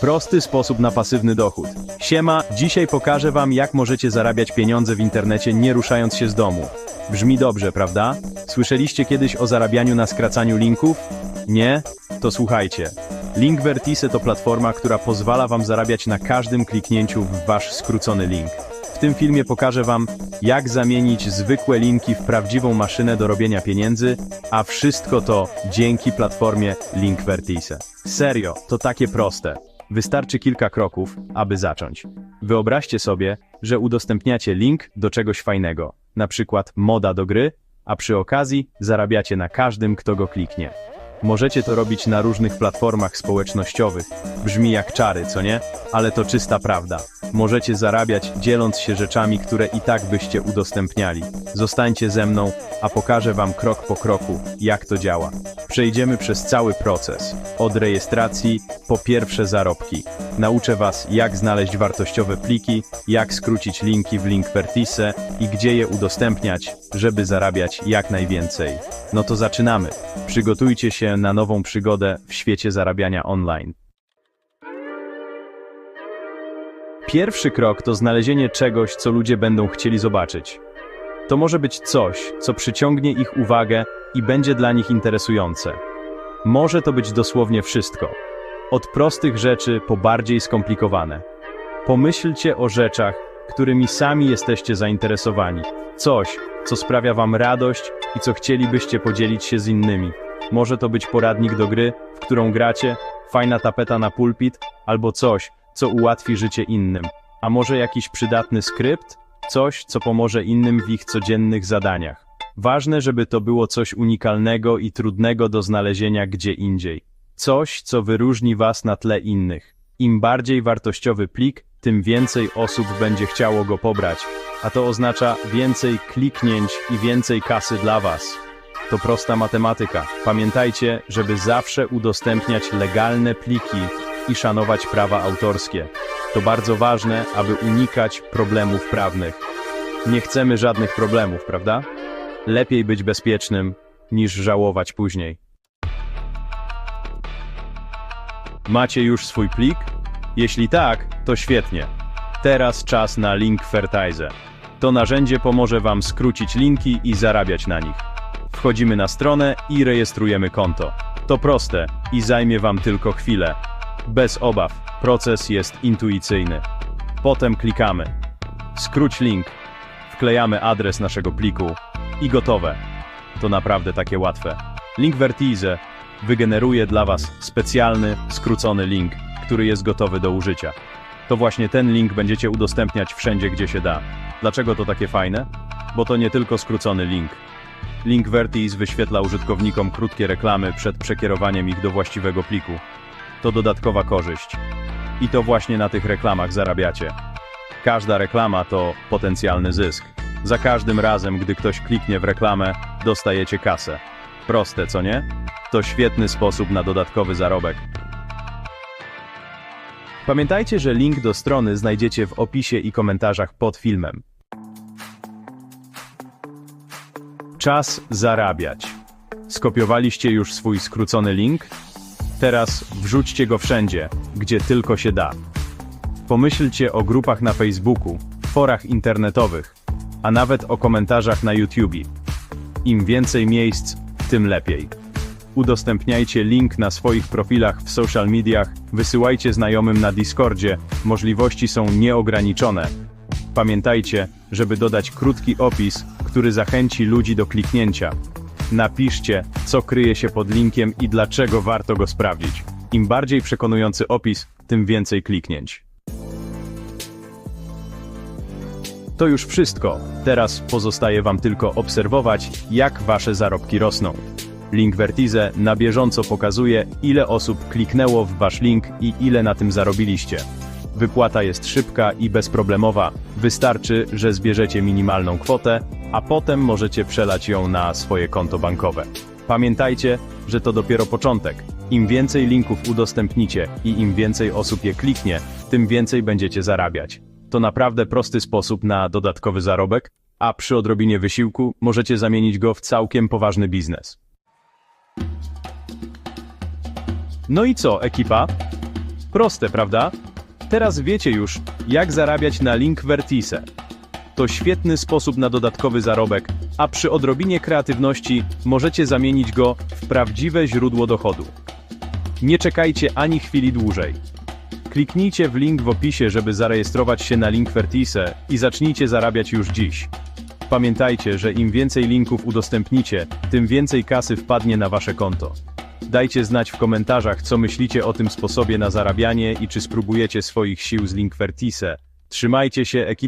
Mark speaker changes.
Speaker 1: Prosty sposób na pasywny dochód. Siema, dzisiaj pokażę wam jak możecie zarabiać pieniądze w internecie nie ruszając się z domu. Brzmi dobrze, prawda? Słyszeliście kiedyś o zarabianiu na skracaniu linków? Nie? To słuchajcie. Link Vertise to platforma, która pozwala wam zarabiać na każdym kliknięciu w wasz skrócony link. W tym filmie pokażę wam, jak zamienić zwykłe linki w prawdziwą maszynę do robienia pieniędzy, a wszystko to dzięki platformie Link Vertise. Serio, to takie proste. Wystarczy kilka kroków, aby zacząć. Wyobraźcie sobie, że udostępniacie link do czegoś fajnego, na przykład moda do gry, a przy okazji zarabiacie na każdym, kto go kliknie. Możecie to robić na różnych platformach społecznościowych. Brzmi jak czary, co nie? Ale to czysta prawda. Możecie zarabiać dzieląc się rzeczami, które i tak byście udostępniali. Zostańcie ze mną, a pokażę wam krok po kroku, jak to działa. Przejdziemy przez cały proces. Od rejestracji po pierwsze zarobki. Nauczę was, jak znaleźć wartościowe pliki, jak skrócić linki w Link Vertise i gdzie je udostępniać, żeby zarabiać jak najwięcej. No to zaczynamy. Przygotujcie się na nową przygodę w świecie zarabiania online. Pierwszy krok to znalezienie czegoś, co ludzie będą chcieli zobaczyć. To może być coś, co przyciągnie ich uwagę i będzie dla nich interesujące. Może to być dosłownie wszystko. Od prostych rzeczy po bardziej skomplikowane. Pomyślcie o rzeczach, którymi sami jesteście zainteresowani. Coś, co sprawia wam radość i co chcielibyście podzielić się z innymi. Może to być poradnik do gry, w którą gracie, fajna tapeta na pulpit, albo coś, co ułatwi życie innym. A może jakiś przydatny skrypt? Coś, co pomoże innym w ich codziennych zadaniach. Ważne, żeby to było coś unikalnego i trudnego do znalezienia gdzie indziej. Coś, co wyróżni was na tle innych. Im bardziej wartościowy plik, tym więcej osób będzie chciało go pobrać, a to oznacza więcej kliknięć i więcej kasy dla was. To prosta matematyka. Pamiętajcie, żeby zawsze udostępniać legalne pliki i szanować prawa autorskie. To bardzo ważne, aby unikać problemów prawnych. Nie chcemy żadnych problemów, prawda? Lepiej być bezpiecznym, niż żałować później. Macie już swój plik? Jeśli tak, to świetnie. Teraz czas na Link. To narzędzie pomoże Wam skrócić linki i zarabiać na nich. Wchodzimy na stronę i rejestrujemy konto. To proste i zajmie Wam tylko chwilę. Bez obaw, proces jest intuicyjny. Potem klikamy. Skróć link. Wklejamy adres naszego pliku i gotowe. To naprawdę takie łatwe. Link Vertise wygeneruje dla Was specjalny, skrócony link, który jest gotowy do użycia. To właśnie ten link będziecie udostępniać wszędzie, gdzie się da. Dlaczego to takie fajne? Bo to nie tylko skrócony link. Link Vertis wyświetla użytkownikom krótkie reklamy przed przekierowaniem ich do właściwego pliku. To dodatkowa korzyść. I to właśnie na tych reklamach zarabiacie. Każda reklama to potencjalny zysk. Za każdym razem, gdy ktoś kliknie w reklamę, dostajecie kasę. Proste, co nie? To świetny sposób na dodatkowy zarobek. Pamiętajcie, że link do strony znajdziecie w opisie i komentarzach pod filmem. Czas zarabiać. Skopiowaliście już swój skrócony link? Teraz wrzućcie go wszędzie, gdzie tylko się da. Pomyślcie o grupach na Facebooku, forach internetowych, a nawet o komentarzach na YouTube. Im więcej miejsc, tym lepiej. Udostępniajcie link na swoich profilach w social mediach, wysyłajcie znajomym na Discordzie, możliwości są nieograniczone. Pamiętajcie, żeby dodać krótki opis, który zachęci ludzi do kliknięcia. Napiszcie, co kryje się pod linkiem i dlaczego warto go sprawdzić. Im bardziej przekonujący opis, tym więcej kliknięć. To już wszystko. Teraz pozostaje Wam tylko obserwować, jak Wasze zarobki rosną. Link Vertise na bieżąco pokazuje, ile osób kliknęło w Wasz link i ile na tym zarobiliście. Wypłata jest szybka i bezproblemowa. Wystarczy, że zbierzecie minimalną kwotę, a potem możecie przelać ją na swoje konto bankowe. Pamiętajcie, że to dopiero początek. Im więcej linków udostępnicie i im więcej osób je kliknie, tym więcej będziecie zarabiać. To naprawdę prosty sposób na dodatkowy zarobek, a przy odrobinie wysiłku możecie zamienić go w całkiem poważny biznes. No i co, ekipa? Proste, prawda? Teraz wiecie już, jak zarabiać na Link Vertise. To świetny sposób na dodatkowy zarobek, a przy odrobinie kreatywności możecie zamienić go w prawdziwe źródło dochodu. Nie czekajcie ani chwili dłużej. Kliknijcie w link w opisie, żeby zarejestrować się na Link Vertise i zacznijcie zarabiać już dziś. Pamiętajcie, że im więcej linków udostępnicie, tym więcej kasy wpadnie na wasze konto. Dajcie znać w komentarzach, co myślicie o tym sposobie na zarabianie i czy spróbujecie swoich sił z Link Vertise. Trzymajcie się, ekipa.